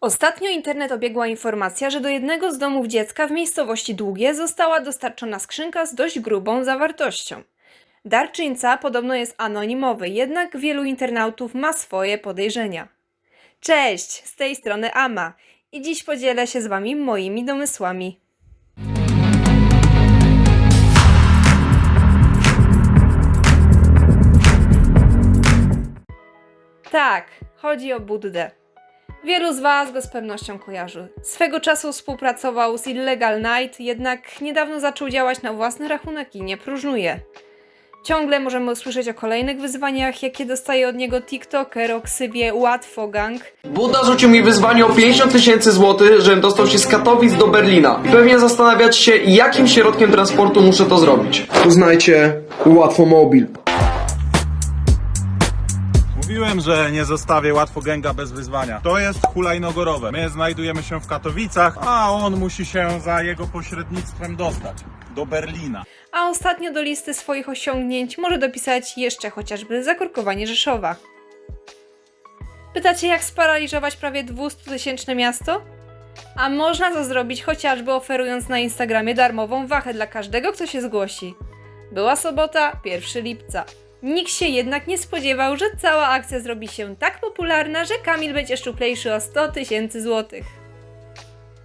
Ostatnio internet obiegła informacja, że do jednego z domów dziecka w miejscowości Długie została dostarczona skrzynka z dość grubą zawartością. Darczyńca podobno jest anonimowy, jednak wielu internautów ma swoje podejrzenia. Cześć, z tej strony Ama i dziś podzielę się z Wami moimi domysłami. Tak, chodzi o Buddę. Wielu z Was go z pewnością kojarzy. Swego czasu współpracował z Illegal Night, jednak niedawno zaczął działać na własny rachunek i nie próżnuje. Ciągle możemy usłyszeć o kolejnych wyzwaniach, jakie dostaje od niego TikToker o ksywie Łatwo Gang, Buda rzucił mi wyzwanie o 50 tysięcy złotych, żebym dostał się z Katowic do Berlina. I pewnie zastanawiać się, jakim środkiem transportu muszę to zrobić. Poznajcie łatwo mobil. Mówiłem, że nie zostawię łatwo gęga bez wyzwania. To jest hulajnogorowe. My znajdujemy się w Katowicach, a on musi się za jego pośrednictwem dostać do Berlina. a ostatnio do listy swoich osiągnięć może dopisać jeszcze chociażby zakorkowanie Rzeszowa. Pytacie, jak sparaliżować prawie 200-tysięczne miasto? A można to zrobić chociażby oferując na Instagramie darmową wachę dla każdego, kto się zgłosi. Była sobota, 1 lipca. Nikt się jednak nie spodziewał, że cała akcja zrobi się tak popularna, że Kamil będzie szczuplejszy o 100 tysięcy złotych.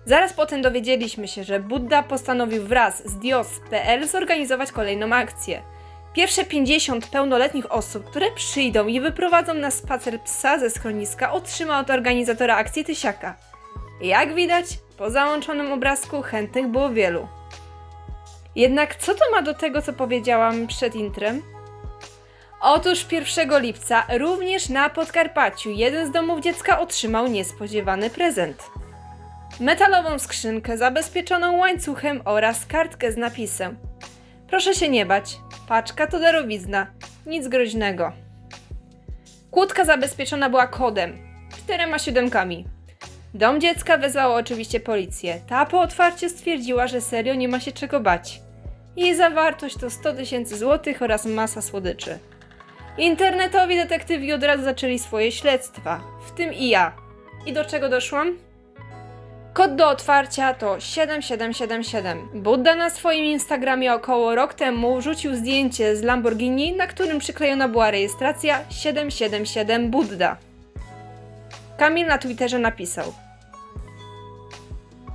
Zaraz potem dowiedzieliśmy się, że Budda postanowił wraz z Dios.pl zorganizować kolejną akcję. Pierwsze 50 pełnoletnich osób, które przyjdą i wyprowadzą na spacer psa ze schroniska, otrzyma od organizatora akcji tysiaka. Jak widać, po załączonym obrazku chętnych było wielu. Jednak co to ma do tego, co powiedziałam przed intrem? Otóż 1 lipca również na Podkarpaciu jeden z domów dziecka otrzymał niespodziewany prezent metalową skrzynkę zabezpieczoną łańcuchem oraz kartkę z napisem: Proszę się nie bać, paczka to darowizna, nic groźnego. Kłódka zabezpieczona była kodem, czterema siódemkami. Dom dziecka wezwał oczywiście policję. Ta po otwarciu stwierdziła, że serio nie ma się czego bać. Jej zawartość to 100 tysięcy złotych oraz masa słodyczy. Internetowi detektywi od razu zaczęli swoje śledztwa, w tym i ja. I do czego doszłam? Kod do otwarcia to 7777. Budda na swoim Instagramie około rok temu wrzucił zdjęcie z Lamborghini, na którym przyklejona była rejestracja 777 Budda. Kamil na Twitterze napisał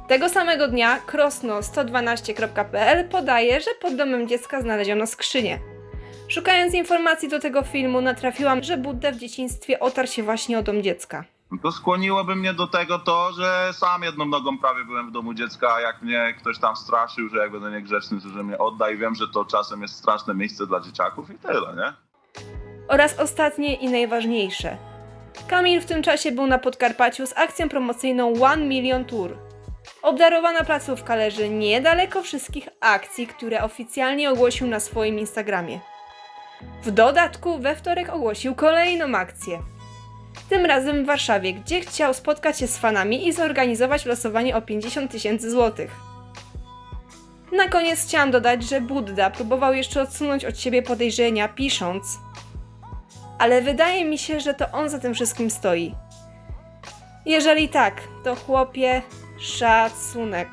Tego samego dnia krosno112.pl podaje, że pod domem dziecka znaleziono skrzynię. Szukając informacji do tego filmu natrafiłam, że Budda w dzieciństwie otarł się właśnie o dom dziecka. To skłoniłoby mnie do tego to, że sam jedną nogą prawie byłem w domu dziecka, a jak mnie ktoś tam straszył, że jak będę niegrzeczny, to że mnie odda i wiem, że to czasem jest straszne miejsce dla dzieciaków i tyle, nie? Oraz ostatnie i najważniejsze. Kamil w tym czasie był na Podkarpaciu z akcją promocyjną One Million Tour. Obdarowana placówka leży niedaleko wszystkich akcji, które oficjalnie ogłosił na swoim Instagramie. W dodatku we wtorek ogłosił kolejną akcję. Tym razem w Warszawie, gdzie chciał spotkać się z fanami i zorganizować losowanie o 50 tysięcy złotych. Na koniec chciałam dodać, że Budda próbował jeszcze odsunąć od siebie podejrzenia, pisząc, ale wydaje mi się, że to on za tym wszystkim stoi. Jeżeli tak, to chłopie, szacunek.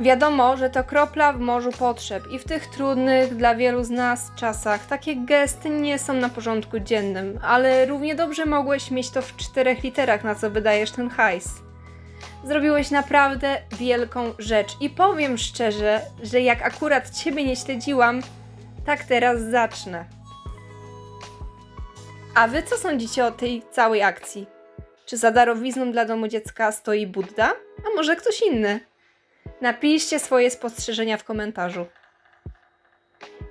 Wiadomo, że to kropla w morzu potrzeb i w tych trudnych dla wielu z nas czasach takie gesty nie są na porządku dziennym, ale równie dobrze mogłeś mieć to w czterech literach, na co wydajesz ten hajs. Zrobiłeś naprawdę wielką rzecz i powiem szczerze, że jak akurat Ciebie nie śledziłam, tak teraz zacznę. A wy co sądzicie o tej całej akcji? Czy za darowizną dla domu dziecka stoi Budda? A może ktoś inny? Napiszcie swoje spostrzeżenia w komentarzu.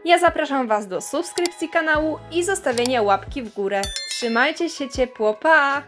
Ja zapraszam Was do subskrypcji kanału i zostawienia łapki w górę. Trzymajcie się ciepło, pa!